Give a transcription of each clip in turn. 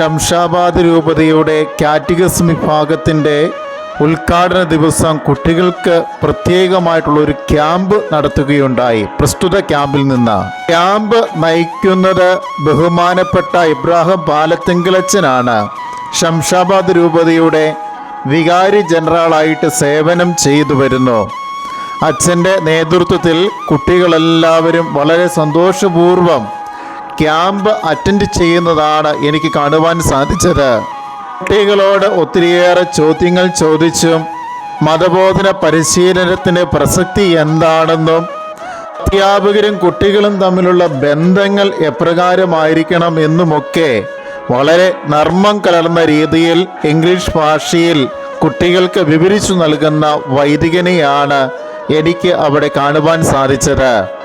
ശംഷാബാദ് രൂപതയുടെ കാറ്റഗസ് വിഭാഗത്തിന്റെ ഉദ്ഘാടന ദിവസം കുട്ടികൾക്ക് പ്രത്യേകമായിട്ടുള്ള ഒരു ക്യാമ്പ് നടത്തുകയുണ്ടായി. പ്രസ്തുത ക്യാമ്പിൽ നിന്ന്. ക്യാമ്പ് നയിക്കുന്നത് ബഹുമാനപ്പെട്ട ഇബ്രാഹിം പാലത്തിങ്കിളച്ചനാണ് ശംഷാബാദ് രൂപതയുടെ വികാരി ജനറലായിട്ട് സേവനം ചെയ്തു വരുന്നു. അച്ഛന്റെ നേതൃത്വത്തിൽ കുട്ടികളെല്ലാവരും വളരെ സന്തോഷപൂർവം ക്യാമ്പ് അറ്റൻഡ് ചെയ്യുന്നതാണ് എനിക്ക് കാണുവാൻ സാധിച്ചത്. കുട്ടികളോട് ഒത്തിരിയേറെ ചോദ്യങ്ങൾ ചോദിച്ചും മതബോധന പരിശീലനത്തിന്റെ പ്രസക്തി എന്താണെന്നും അധ്യാപകരും കുട്ടികളും തമ്മിലുള്ള ബന്ധങ്ങൾ എപ്രകാരമായിരിക്കണം എന്നുമൊക്കെ വളരെ നർമ്മം കലർന്ന രീതിയിൽ ഇംഗ്ലീഷ് ഭാഷയിൽ കുട്ടികൾക്ക് വിവരിച്ചു നൽകുന്ന വൈദികനെയാണ് എനിക്ക് അവിടെ കാണുവാൻ സാധിച്ചത്.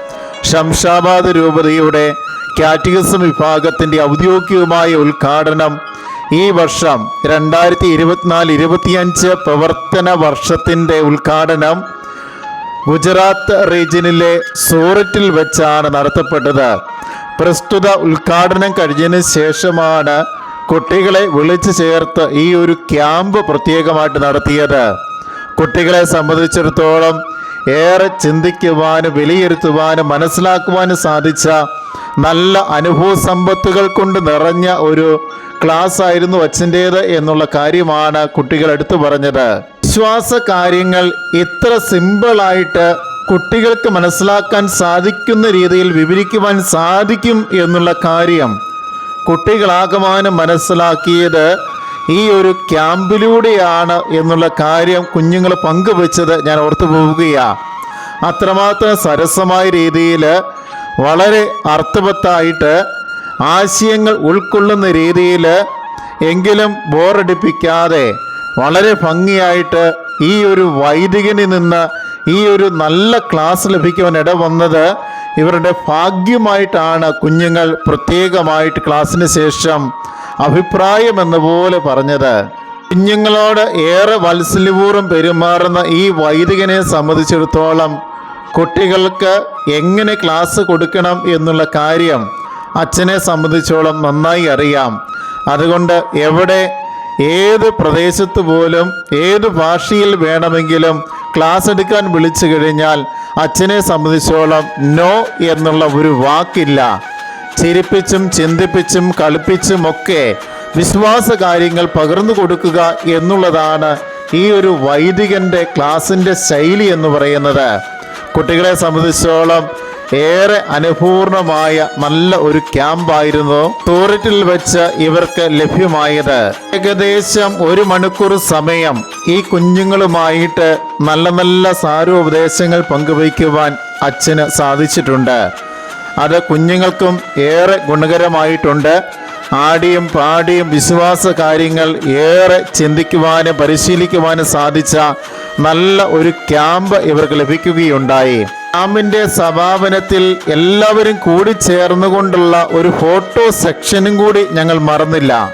ശംഷാബാദ് രൂപതയുടെ കാറ്റഗസം വിഭാഗത്തിന്റെ ഔദ്യോഗികമായ ഉദ്ഘാടനം ഈ വർഷം രണ്ടായിരത്തി ഇരുപത്തിനാല് ഇരുപത്തിയഞ്ച് പ്രവർത്തന വർഷത്തിന്റെ ഉദ്ഘാടനം ഗുജറാത്ത് റീജിയനിലെ സൂററ്റിൽ വെച്ചാണ് നടത്തപ്പെട്ടത്. പ്രസ്തുത ഉദ്ഘാടനം കഴിഞ്ഞതിന് ശേഷമാണ് കുട്ടികളെ വിളിച്ചു ചേർത്ത് ഈ ഒരു ക്യാമ്പ് പ്രത്യേകമായിട്ട് നടത്തിയത്. കുട്ടികളെ സംബന്ധിച്ചിടത്തോളം ഏറെ ചിന്തിക്കുവാനും വിലയിരുത്തുവാനും മനസ്സിലാക്കുവാനും സാധിച്ച നല്ല അനുഭവ സമ്പത്തുകൾ കൊണ്ട് നിറഞ്ഞ ഒരു ക്ലാസ് ആയിരുന്നു അച്ഛന്റേത് എന്നുള്ള കാര്യമാണ് കുട്ടികൾ എടുത്തു പറഞ്ഞത്. വിശ്വാസ കാര്യങ്ങൾ ഇത്ര സിമ്പിളായിട്ട് കുട്ടികൾക്ക് മനസ്സിലാക്കാൻ സാധിക്കുന്ന രീതിയിൽ വിവരിക്കുവാൻ സാധിക്കും എന്നുള്ള കാര്യം കുട്ടികളാകമാനം മനസ്സിലാക്കിയത് ഈ ഒരു ക്യാമ്പിലൂടെയാണ് എന്നുള്ള കാര്യം കുഞ്ഞുങ്ങൾ പങ്കുവെച്ചത് ഞാൻ ഓർത്തു പോവുകയാണ് അത്രമാത്രം സരസമായ രീതിയിൽ വളരെ അർത്ഥവത്തായിട്ട് ആശയങ്ങൾ ഉൾക്കൊള്ളുന്ന രീതിയിൽ എങ്കിലും ബോറടിപ്പിക്കാതെ വളരെ ഭംഗിയായിട്ട് ഈ ഒരു വൈദികനിൽ നിന്ന് ഈ ഒരു നല്ല ക്ലാസ് ലഭിക്കുവാൻ ഇട വന്നത് ഇവരുടെ ഭാഗ്യമായിട്ടാണ് കുഞ്ഞുങ്ങൾ പ്രത്യേകമായിട്ട് ക്ലാസ്സിന് ശേഷം അഭിപ്രായം എന്ന പോലെ പറഞ്ഞത് കുഞ്ഞുങ്ങളോട് ഏറെ വത്സല്യപൂർവം പെരുമാറുന്ന ഈ വൈദികനെ സംബന്ധിച്ചിടത്തോളം കുട്ടികൾക്ക് എങ്ങനെ ക്ലാസ് കൊടുക്കണം എന്നുള്ള കാര്യം അച്ഛനെ സംബന്ധിച്ചോളം നന്നായി അറിയാം. അതുകൊണ്ട് എവിടെ ഏത് പ്രദേശത്ത് പോലും ഏത് ഭാഷയിൽ വേണമെങ്കിലും ക്ലാസ് എടുക്കാൻ വിളിച്ചു കഴിഞ്ഞാൽ അച്ഛനെ സംബന്ധിച്ചോളം നോ എന്നുള്ള ഒരു വാക്കില്ല. ചിരിപ്പിച്ചും ചിന്തിപ്പിച്ചും കളിപ്പിച്ചും ഒക്കെ വിശ്വാസ കാര്യങ്ങൾ പകർന്നു കൊടുക്കുക എന്നുള്ളതാണ് ഈ ഒരു വൈദികന്റെ ക്ലാസിന്റെ ശൈലി എന്ന് പറയുന്നത്. കുട്ടികളെ സംബന്ധിച്ചോളം ഏറെ അനുപൂർണമായ നല്ല ഒരു ക്യാമ്പായിരുന്നു ടൂറിറ്റിൽ വെച്ച് ഇവർക്ക് ലഭ്യമായത്. ഏകദേശം ഒരു മണിക്കൂർ സമയം ഈ കുഞ്ഞുങ്ങളുമായിട്ട് നല്ല നല്ല സാരോപദേശങ്ങൾ പങ്കുവയ്ക്കുവാൻ അച്ഛന് സാധിച്ചിട്ടുണ്ട്. അത് കുഞ്ഞുങ്ങൾക്കും ഏറെ ഗുണകരമായിട്ടുണ്ട്. ആടിയും പാടിയും വിശ്വാസ കാര്യങ്ങൾ ഏറെ ചിന്തിക്കുവാനും പരിശീലിക്കുവാനും സാധിച്ച നല്ല ഒരു ക്യാമ്പ് ഇവർക്ക് ലഭിക്കുകയുണ്ടായി. ക്യാമ്പിന്റെ സമാപനത്തിൽ എല്ലാവരും കൂടി ചേർന്നുകൊണ്ടുള്ള ഒരു ഫോട്ടോ സെക്ഷനും കൂടി ഞങ്ങൾ മറന്നില്ല.